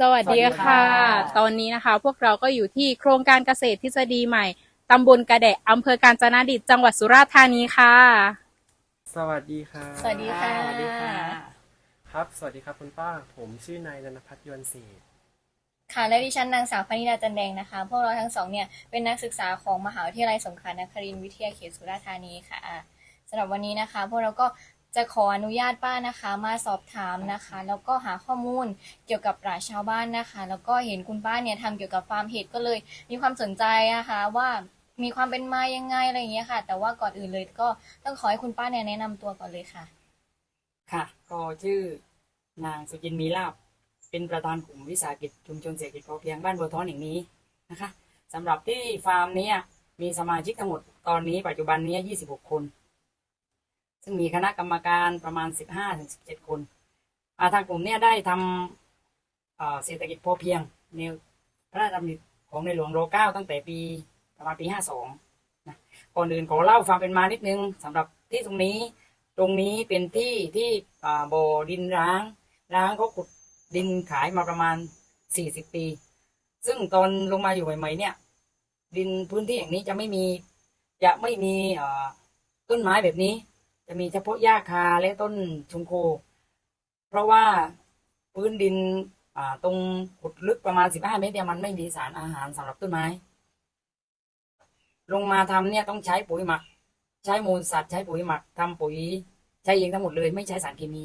สวัสดีค่ะสวัสดีค่ะ ตอนนี้นะคะ พวกเราก็อยู่ที่โครงการเกษตรทฤษฎีใหม่ตำบลกระแดะอำเภอกาญจนดิตจังหวัดสุราษฎร์ธานีค่ะ สวัสดีค่ะสวัสดีค่ะ สวัสดีค่ะ ครับ สวัสดีครับคุณป้า ผมชื่อนายนันพัฒน์ยวนศรีค่ะและดิฉันนางสาวพนิดาจันแดงนะคะ พวกเราทั้งสองเนี่ยเป็นนักศึกษาของมหาวิทยาลัยสงขลานครินทร์วิทยาเขตสุราษฎร์ธานีค่ะอ่าสำหรับวันนี้นะคะ พวกเราก็ จะขออนุญาตป้านะคะ มาสอบถามนะคะ แล้วก็หาข้อมูลเกี่ยวกับปราชญ์ชาวบ้านนะคะ แล้วก็เห็นคุณป้าเนี่ยทำเกี่ยวกับฟาร์มเห็ดก็เลยมีความสนใจนะคะว่ามีความเป็นมายังไงอะไรอย่างเงี้ยค่ะ แต่ว่าก่อนอื่นเลยก็ต้องขอให้คุณป้าเนี่ยแนะนำตัวก่อนเลยค่ะ ค่ะก็ชื่อนางสุจินมีลาบ เป็นประธานกลุ่มวิสาหกิจชุมชนเศรษฐกิจพอเพียงบ้านบัวท้อนแห่งนี้นะคะสำหรับที่ฟาร์มเนี้ยมีสมาชิกทั้งหมดตอนนี้ปัจจุบันเนี้ย26 คน ซึ่งมีคณะกรรมการประมาณ 15ถึง17 คนาทางกลุ่มเนี้ยได้ทำเศรษฐกิจพอเพียงในพระราชดำริของในหลวงรเก้าตั้งแต่ปีประมาณปี 52นะก่อนอื่นขอเล่าความเป็นมานิดนึงสำหรับที่ตรงนี้ตรงนี้เป็นที่ที่บ่อดินร้าง ร้างเขาขุดดินขายมาประมาณสี่สิบปี ซึ่งตอนลงมาอยู่ใหม่ๆเนี่ย ดินพื้นที่อย่างนี้จะไม่มีจะไม่มีต้นไม้แบบนี้ จะมีเฉพาะหญ้าคาและต้นชุมโค เพราะว่าพื้นดินตรงขุดลึกประมาณสิบห้าเมตรเนี่ยมันไม่มีสารอาหารสำหรับต้นไม้ ลงมาทำเนี่ยต้องใช้ปุ๋ยหมัก ใช้มูลสัตว์ใช้ปุ๋ยหมักทำปุ๋ยใช้เองทั้งหมดเลย ไม่ใช้สารเคมี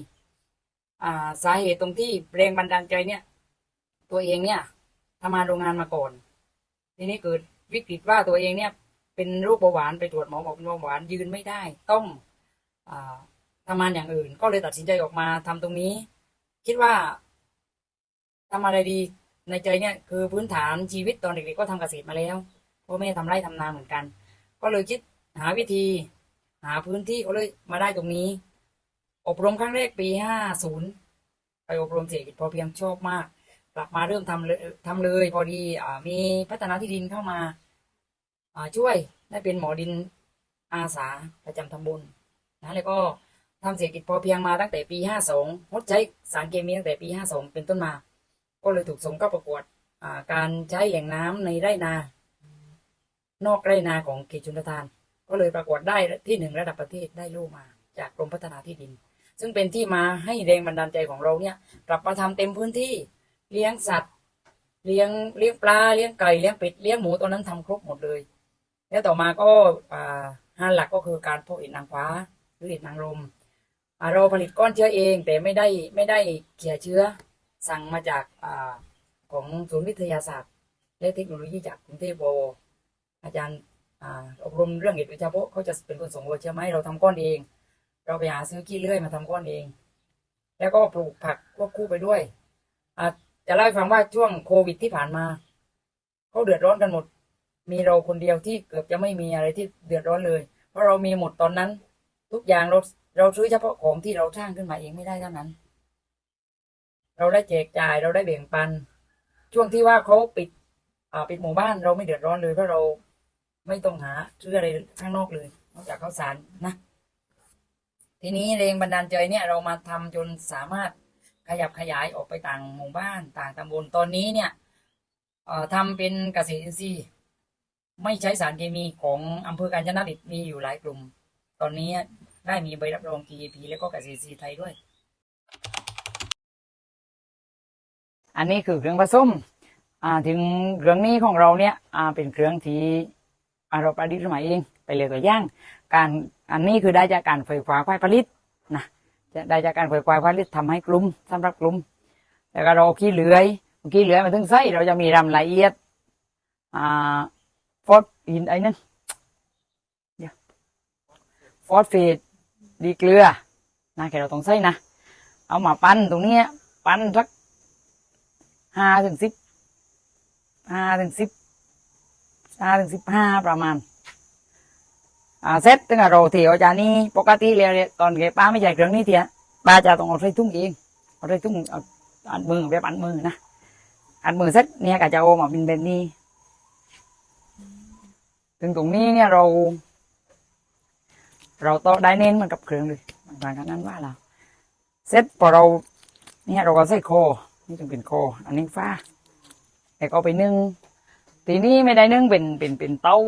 อ่าสาเหตุตรงที่แรงบันดาลใจเนี่ย ตัวเองเนี่ยทำงานโรงงานมาก่อน ทีนี้เกิดวิกฤตว่าตัวเองเนี่ย เป็นโรคเบาหวานไปตรวจหมอบอกเป็นเบาหวานยืนไม่ได้ ต้อง ทำงานอย่างอื่น ก็เลยตัดสินใจออกมาทำตรงนี้ คิดว่าทำอะไรดีในใจเนี่ยคือพื้นฐานชีวิตตอนเด็กๆก็ทำเกษตรมาแล้วพ่อแม่ทำไร่ทำนาเหมือนกัน ก็เลยคิดหาวิธี หาพื้นที่ก็เลยมาได้ตรงนี้ อบรมครั้งแรกปีห้าศูนย์ไปอบรมเศรษฐกิจพอเพียงชอบมาก กลับมาเริ่มทำเลยทำเลย พอดีอ่มีพัฒนาที่ดินเข้ามาอ่าช่วยได้เป็นหมอดินอาสาประจำตำบล นะแล้วก็ทำเศรษฐกิจพอเพียงมาตั้งแต่ปีห้าสองดใช้สารเคมีตั้งแต่ปีห้าสองเป็นต้นมา ก็เลยถูกส่งเข้าประกวดอ่าการใช้แหล่งน้ำในไร่นา นอกไร่นาของเขตชนทาน ก็เลยประกวดได้ที่หนึ่งระดับประเทศได้โล่มา จากกรมพัฒนาที่ดิน ซึ่งเป็นที่มาให้แรงบันดาลใจของเราเนี่ยกลับมาทำเต็มพื้นที่เลี้ยงสัตว์ เลี้ยงเลี้ยงปลาเลี้ยงไก่เลี้ยงเป็ดเลี้ยงหมูตอนนั้นทำครบหมดเลย แล้วต่อมาก็อ่างานหลักก็คือการเพาะเห็ดนางฟ้า หรือเห็ดนางรมเราผลิตก้อนเชื้อเองแต่ไม่ได้ไม่ได้เขี่ยเชื้อสั่งมาจากอของศูนย์วิทยาศาสตร์ และเทคโนโลยีจากกรุงเทพวอาจารย์อบรมเรื่องเห็ดโดยเฉพาะเขาจะเป็นคนส่งวัวเชื่อไหมเราทำก้อนเอง เราไปหาซื้อขี้เลื่อยมาทำก้อนเอง แล้วก็ปลูกผักควบคู่ไปด้วยอจะเล่าให้ฟังว่าช่วงโควิดที่ผ่านมาเขาเดือดร้อนกันหมด มีเราคนเดียวที่เกือบจะไม่มีอะไรที่เดือดร้อนเลย เพราะเรามีหมดตอนนั้น ทุกอย่างเราเราซื้อเฉพาะของที่เราสร้างขึ้นมาเองไม่ได้เท่านั้น เราได้แจกจ่ายเราได้แบ่งปัน ช่วงที่ว่าเขาปิดอ่าปิดหมู่บ้านเราไม่เดือดร้อนเลยเพราะเราไม่ต้องหาซื้ออะไรข้างนอกเลยนอกจากข้าวสารนะ ทีนี้แรงบันดาลใจเนี่ย เรามาทำจนสามารถขยับขยายออกไปต่างหมู่บ้านต่างตำบลตอนนี้เนี่ยเอ่อทำเป็นเกษตรอินทรีย์ไม่ใช้สารเคมีของอำเภอกาญจนดิตมีอยู่หลายกลุ่ม ตอนนี้ได้มีใบรับรอง GAP แล้วก็เกษตรอินทรีไทยด้วย อันนี้คือเครื่องผสมอ่าถึงเครื่องนี้ของเราเนี่ยอ่าเป็นเครื่องที่อาเราประดิษฐ์ขึ้นมาเองไปเลยตัวอย่าง การอันนี้คือได้จากการไฟฟ้าควายผลิตนะจะได้จากการไฟฟ้าควายผลิตทำให้กลุ่มสำหรับกลุ่มแล้วก็เราขี้เหลือยขี้เหลือยมาถึงไส้เราจะมีรำละเอียดอ่าฟอสหินไอ้นั่น ฟอสเฟตดีเกลือนะแค่เราต้องใส่นะ เอามาปั้นตรงนี้ปั้นสักห้าถึงสิบห้าถึงสิบห้าถึงสิบห้าประมาณอ่าเซ็ตตั้งแต่เราเที่ยวจานี่ปกติแล้วเนี่ยตอนเก็บป้าไม่ใช่เครื่องนี้เถียป้าจะต้องเอาใส่ถุงเองเอาใส่ถุงเอาอันมือแบบอันมือนะอันมือเซ็ตเนี่ยก็จะเอามาเป็นแบบนี้ถึงตรงนี้เนี่ยเรา เราต้องได้เน้นเหมันกับเครื่องเลยหมายความนั้นว่าเราเซ็ตพอเราเนี่ยเราก็ใส่โค นี่ต้องเป็นโคออันนี้ฟ้าแต่ก็ไปนึ่งทีนี้ไม่ได้นึ่งเป็นเป็นเป็นเต้า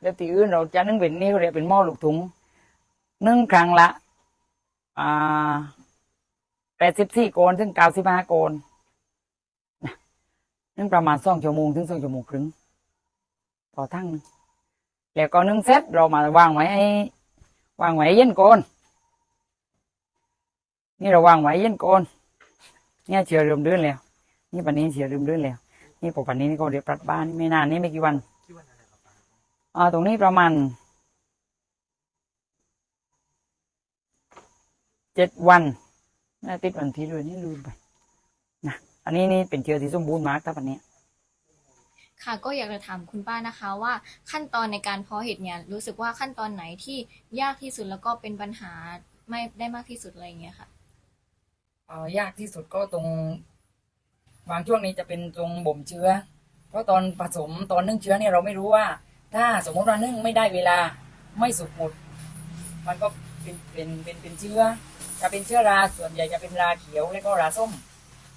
แล้วทีอื่นเราจะนึ่งเป็นนี่เขาเรียกเป็นหม้อลูกถุงนึ่งครั้งละอ่าแปดสิบสี่โกนถึงเก้าสิบห้าโกนนะนึ่งประมาณสองชั่วโมงถึงสองชั่วโมงครึ่งต่อทั้งหนึงแล้วก็นึ่งเสร็จเรามาวางไว้ให้ วางไว้เย็นก่อนนี่เราวางไว้เย็นก่อนเนี่ยเชื้อเริ่มเดือนแล้ว นี่ปันนี้เชื้อเริ่มเดือนแล้ว นี่ปกปันนี้นี่ก็เดี๋ยวปรับบ้านไม่นานนี่ไม่กี่วันที่วันอะไรครับป้าอ่าตรงนี้ประมาณเจ็ดวันน่าติดวันที่ด้วยนี่ลืมไปนะอันนี้นี่เป็นเชื้อที่สมบูรณ์มากถ้าปันนี้ ค่ะก็อยากจะถามคุณป้านะคะว่าขั้นตอนในการเพาะเห็ดเนี่ยรู้สึกว่าขั้นตอนไหนที่ยากที่สุดแล้วก็เป็นปัญหาไม่ได้มากที่สุดอะไรอย่างเงี้ยค่ะเอ่อยากที่สุดก็ตรงบางช่วงนี้จะเป็นตรงบ่มเชื้อ เพราะตอนผสมตอนนึ่งเชื้อเนี่ยเราไม่รู้ว่า ถ้าสมมติว่านึ่งไม่ได้เวลาไม่สุกหมด มันก็เป็นเป็นเป็นเป็นเชื้อ จะเป็นเชื้อราส่วนใหญ่จะเป็นราเขียวและก็ราส้ม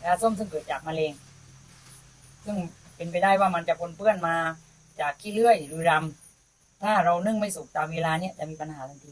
ราส้มซึ่งเกิดจากมะเร็งซึ่ง เป็นไปได้ว่ามันจะปนเปื้อนมาจากขี้เลื่อยหรือรำถ้าเรานึ่งไม่สุกตามเวลาเนี่ยจะมีปัญหาทันที